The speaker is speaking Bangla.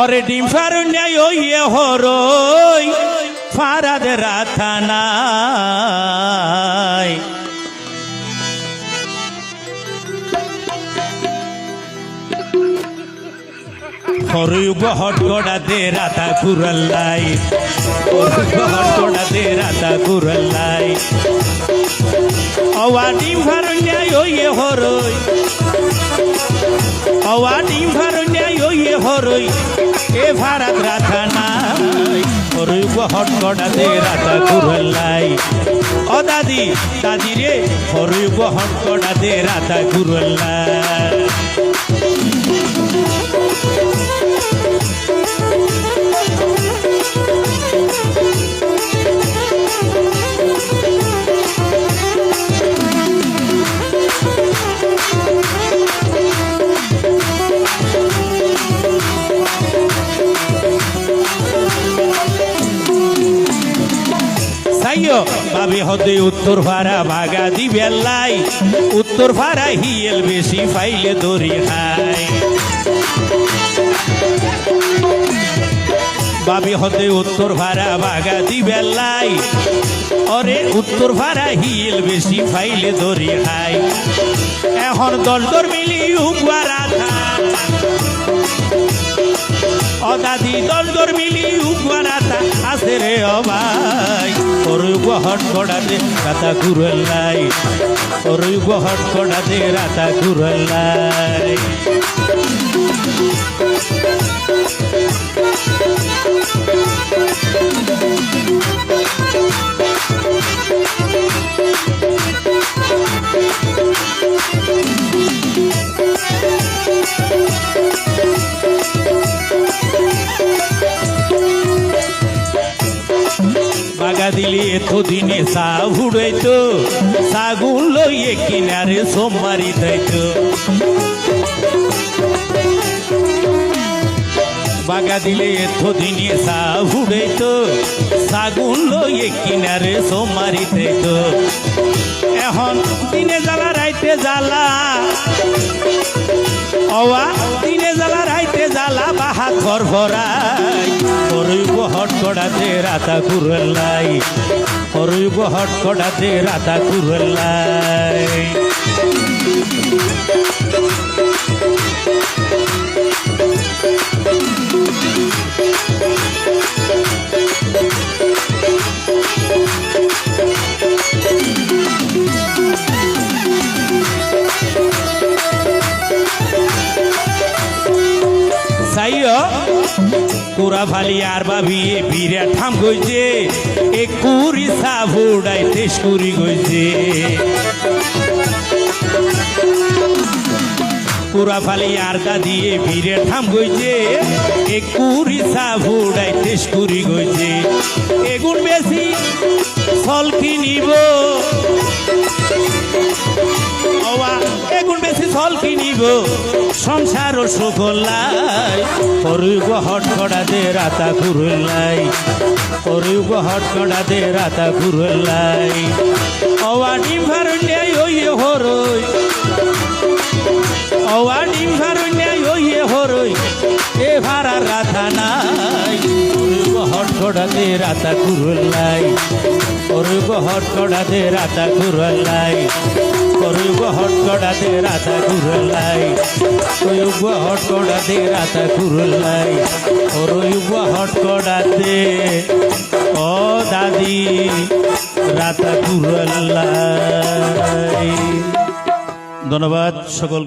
অরে ডিম ফারুন্যায় ইয়ে হরই, ফারাদ রাথানায় হরই বহট গড়া দে রাতা কুরল্লাই হরই বহট গড়া দে রাতা কুরল্লাই অওয়া ডিম ফারুন্যায় ইয়ে হরই। অওয়া ডিম ফারুন্যায় ইয়ে হরই। এ ভারত রাধা নাই হরই বহট গড়া দে রাতা কুরল্লাই ও দাদি দাদি রে হরই বহট গড়াতে রাধা রাতা সাইও বাবে হতে উত্তর ভাড়া ভাগা দিবে লাই। উত্তর ভাড়া হিয়েল বেশি ফাইলে দড়ি খাই। বাবে হতে উত্তর ভাড়া ভাগা দিবে লাই। অরে, উত্তর ভাড়া হিয়েল বেশি ফাইলে দড়ি খাই। এখন দল দর মিলি উপারা অদাদি দল দর মিলি উপারাতা আছে রে অবাই। ওরই বহট কড়াতে রাতা ঘুরলাই ওরই বহট কড়াতে রাতা ঘুরলাই বাগা দিলি এত দিনে সা ভুড়াইতো সাগুন লইয়ে কিনারে সোমবারি দাইতো বাগা দিলে এত দিনে সা ভুড়াইতো সাগুন লইয়ে কিনারে সোমবারি দাইতো এখন দিনে জ্বালা, রাইতে জ্বালা। অওয়া, দিনে জ্বালা ঘর ভরাই হরই বহট কড়াতে রাতা কুরলাই হরই বহট কড়াতে রাতা কুরলাই পুরা ফালি আর ভাবি বিরা ঠাম গইছে এ কুরি সাবুড়াই তেস কুরি গইছে পুরা ফালি আর দিয়ে বিরে ঠাম গইছে এ কুরি সাবুড়াই তেস কুরি গইছে এগুন বেশি সলকি নিব ফল কিনিব, সংসার সুখলাই করুব হট কড়া দে রাতা ঘুরলাই করুব হট কড়া দে রাতা ঘুরলাই ডিম ফারুন্যায় ওই হরই। ডিম ফারুন্যায় ওই হরই। এ ভাড়ার রাধা নাই। করুব হট কড়া দে রাতা ঘুরলাই করুব হট কড়া দে রাতা ঘুরলাই করুব হটকড়া দে রাধা ঘুরলাই করুব হটকড়া দে রাধা ঘুরলাই করুব হটকড়া দে ও দাদি, রাধা ঘুরলাই ধন্যবাদ সকলকে।